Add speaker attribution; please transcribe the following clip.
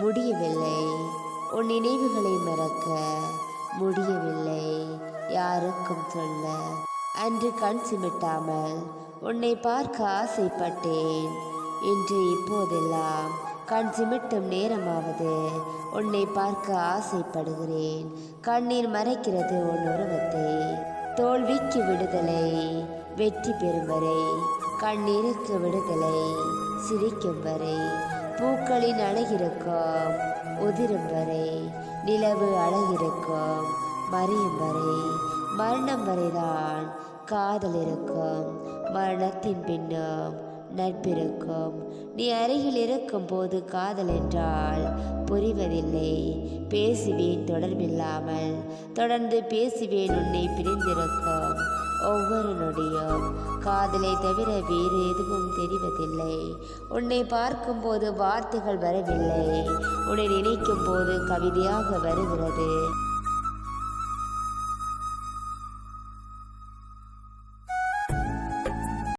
Speaker 1: முடியவில்லை. உன் நினைவுகளை மறக்க முடியவில்லை. யாருக்கும் சொல்ல அன்று கண் சிமிட்டாமல் உன்னை பார்க்க ஆசைப்பட்டேன். இன்று இப்போதெல்லாம் கண் சிமிட்டும் நேரமாவது உன்னை பார்க்க ஆசைப்படுகிறேன். கண்ணீர் மறைக்கிறது உன் உருவத்தை. தோல்விக்கு விடுதலை வெற்றி பெறும் வரை கண்ணீருக்கு விடுதலை சிரிக்கும் வரை பூக்களின் அழகிருக்கும். உதிரும் வரை நிலவு அழகிருக்கும். மறியும் வரை மரணம் வரைதான் காதல் இருக்கும். மரணத்தின் பின்னும் நட்பிருக்கும். நீ அருகில் இருக்கும் போது காதல் என்றால் புரிவதில்லை. பேசுவேன் தொடர்பில்லாமல். தொடர்ந்து பேசுவேன் உன்னை பிரிந்திருக்கும். ஒவ்வொரு நொடியும் காதலை தவிர வேறு எதுவும் தெரிவதில்லை. உன்னை பார்க்கும்போது வார்த்தைகள் வரவில்லை. உன்னை நினைக்கும் போது கவிதையாக வருகிறது.